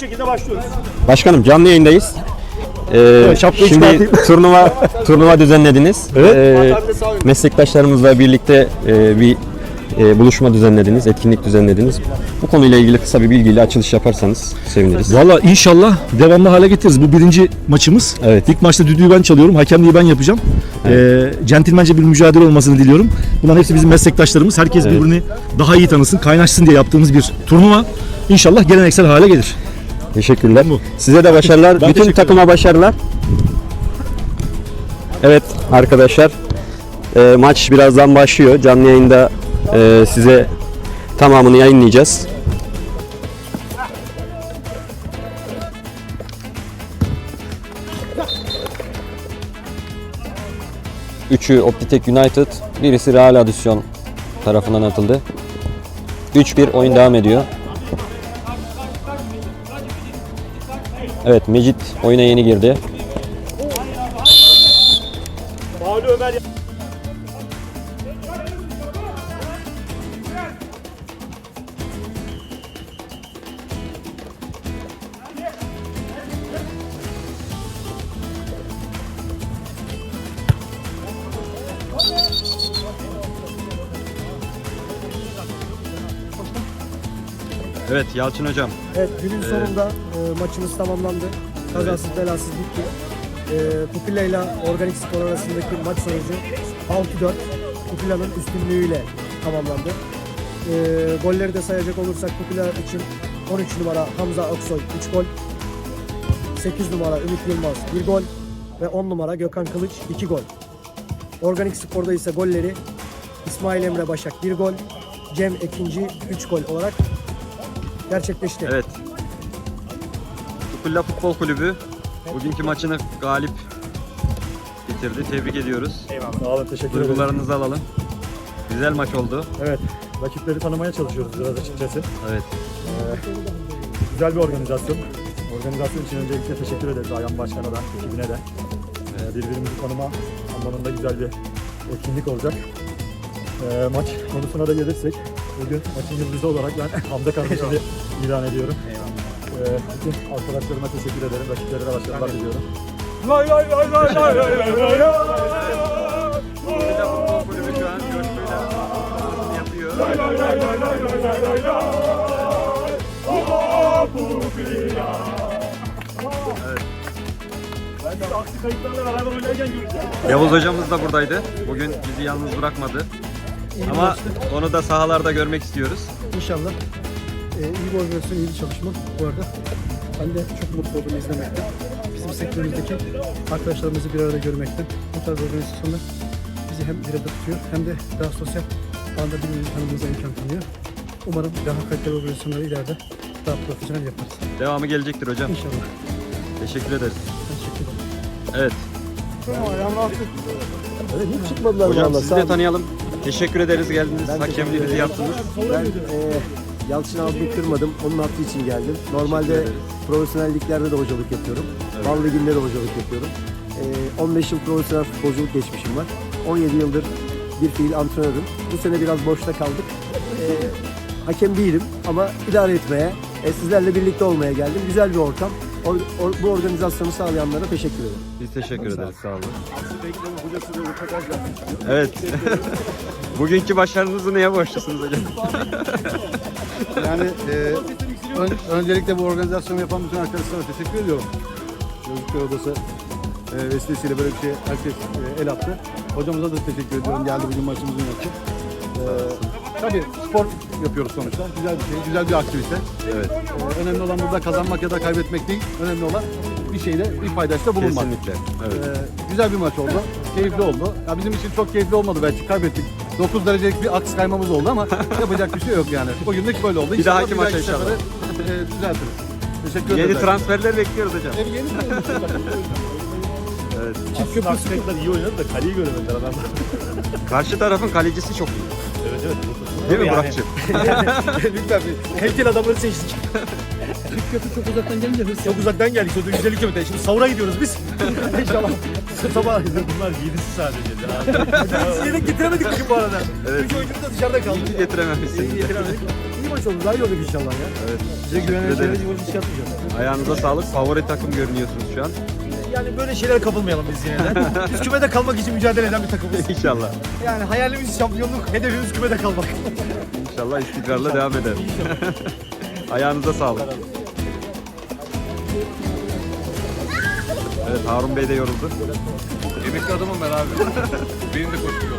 şekilde başlıyoruz. Başkanım canlı yayındayız. Ee, şapkayı şimdi çıkartayım. turnuva turnuva düzenlediniz. Evet. Ee, meslektaşlarımızla birlikte e, bir e, buluşma düzenlediniz, etkinlik düzenlediniz. Bu konuyla ilgili kısa bir bilgiyle açılış yaparsanız seviniriz. Valla inşallah devamlı hale getiririz. Bu birinci maçımız. Evet. İlk maçta düdüğü ben çalıyorum. Hakemliği ben yapacağım. Ee, centilmence bir mücadele olmasını diliyorum. Bunların hepsi bizim meslektaşlarımız. Herkes birbirini daha iyi tanısın, kaynaşsın diye yaptığımız bir turnuva. İnşallah geleneksel hale gelir. Teşekkürler. Size de başarılar. Ben Bütün teşekkür takıma başarılar. Evet arkadaşlar. e, maç birazdan başlıyor. Canlı yayında e, size tamamını yayınlayacağız. Üçü Optitek United, birisi Real Adisyon tarafından atıldı. 3-1 oyun devam ediyor. Evet Mecit oyuna yeni girdi. Ömer Evet Yalçın hocam. Evet günün sonunda e, maçımız tamamlandı. Kazasız belasız bitti. E, Pupilla ile Organik Spor arasındaki maç sonucu 6-4 Pupilla'nın üstünlüğüyle tamamlandı. E, golleri de sayacak olursak Pupilla için 13 numara Hamza Aksoy 3 gol. 8 numara Ümit Yılmaz 1 gol ve 10 numara Gökhan Kılıç 2 gol. Organik Spor'da ise golleri İsmail Emre Başak 1 gol, Cem Ekinci 3 gol olarak gerçekleşti. Evet. Tukulla Futbol Kulübü bugünkü maçını galip bitirdi. Tebrik ediyoruz. Sağ olun teşekkür ederim. Duygularınızı alalım. Güzel maç oldu. Evet rakipleri tanımaya çalışıyoruz biraz açıkçası. Evet. Güzel bir organizasyon. Organizasyon için öncelikle teşekkür ederiz Ayhan Başkan'a da, ekibine de. Ee, birbirimizi tanıma anlamında güzel bir etkinlik olacak. Ee, maç konusuna da gelirsek, bugün maçın yıldızı olarak ben Hamza kardeşimi ilan ediyorum. Ee, bütün arkadaşlarıma teşekkür ederim, rakiplere de başarılar diliyorum. Tukulla Futbol Kulübü şu an coşkuyla anonsunu yapıyor. Aksi kayıtlarla beraber oynarken göreceğiz. Yavuz hocamız da buradaydı. Bugün bizi yalnız bırakmadı. Ama onu da sahalarda görmek istiyoruz. İnşallah e, iyi bir organizasyon, iyi bir çalışma bu arada. Ben de çok mutlu oldum izlemekten. Bizim sektörümüzdeki arkadaşlarımızı bir arada görmekten. Bu tarz organizasyonlar bizi hem bir arada tutuyor hem de daha sosyal alanda birbirimizi tanımamıza imkan tanıyor. Umarım daha kaliteli organizasyonları ileride daha profesyonel yaparız. Devamı gelecektir hocam. İnşallah. Teşekkür ederiz. Teşekkür ederim. Evet. Evet, hiç çıkmadılar Hocam vallahi, sizi de tanıyalım. Teşekkür ederiz geldiniz. Ben teşekkür Hakemliğinizi ederim. yaptınız. Ben e, Yalçın abi kırmadım. Onun hakkı için geldim. Normalde profesyonel liglerde de hocalık yapıyorum. Bal Ligi'nde de hocalık yapıyorum. E, 15 yıl profesyonel futbolculuk geçmişim var. 17 yıldır bir fiil antrenörüm. Bu sene biraz boşta kaldık. E, hakem değilim ama idare etmeye, e, sizlerle birlikte olmaya geldim. Güzel bir ortam. Or- or- bu organizasyonu sağlayanlara teşekkür ederim. Biz teşekkür ederiz. Sağ olun. Evet. Bugünkü başarınızı neye borçlusunuz hocam? Yani e, ön- öncelikle bu organizasyonu yapan bütün arkadaşlara teşekkür ediyorum. Gözlükler Odası e, vesilesiyle böyle bir şey herkes e, el attı. Hocamıza da teşekkür ediyorum. Geldi bugün maçımızı yönetti. E, tabii spor yapıyoruz sonuçta. Güzel bir şey, güzel bir aktivite. Evet. E, önemli olan burada kazanmak ya da kaybetmek değil. Önemli olan bir şeyde, bir paydaşta bulunmak. Kesinlikle. Evet. E, güzel bir maç oldu. Keyifli oldu. Ya bizim için çok keyifli olmadı belki kaybettik. 9 derecelik bir aks kaymamız oldu ama yapacak bir şey yok yani. Bugünlük böyle oldu. Bir dahaki maça inşallah. sefere, e, düzeltiriz. Teşekkür Yeni ederim. transferler bekliyoruz hocam. Yeni yeni Evet. Çift köprü sıkıntılar iyi oynadı da kaleyi göremediler adamlar. Karşı tarafın kalecisi çok iyi. Evet evet. Değil mi Yani. Burak'cığım? Lütfen bir kaliteli adamları seçtik. Köprü çok uzaktan gelince hırs Çok uzaktan geldik. Sonra 150 kilometre. Şimdi savura gidiyoruz biz. İnşallah. Sabah. Bunlar yedisi sadece. Biz yedek getiremedik bugün bu arada. Evet. Üç oyuncumuz da dışarıda kaldı. İyi getirememişsin. İyi getiremedik. maç oldu. Daha iyi olacak inşallah ya. Evet. Bize güvenen ederiz. şeyler yıvırcı şey yapmayacağız. Ayağınıza sağlık. Favori takım görünüyorsunuz şu an. Yani böyle şeylere kapılmayalım biz yine de. Biz kümede kalmak için mücadele eden bir takımız. İnşallah. Yani hayalimiz şampiyonluk, hedefimiz kümede kalmak. İnşallah istikrarla devam eder. Ayağınıza sağlık. Evet Harun Bey de yoruldu. Emekli adamım ben abi. Benim de koşuyor.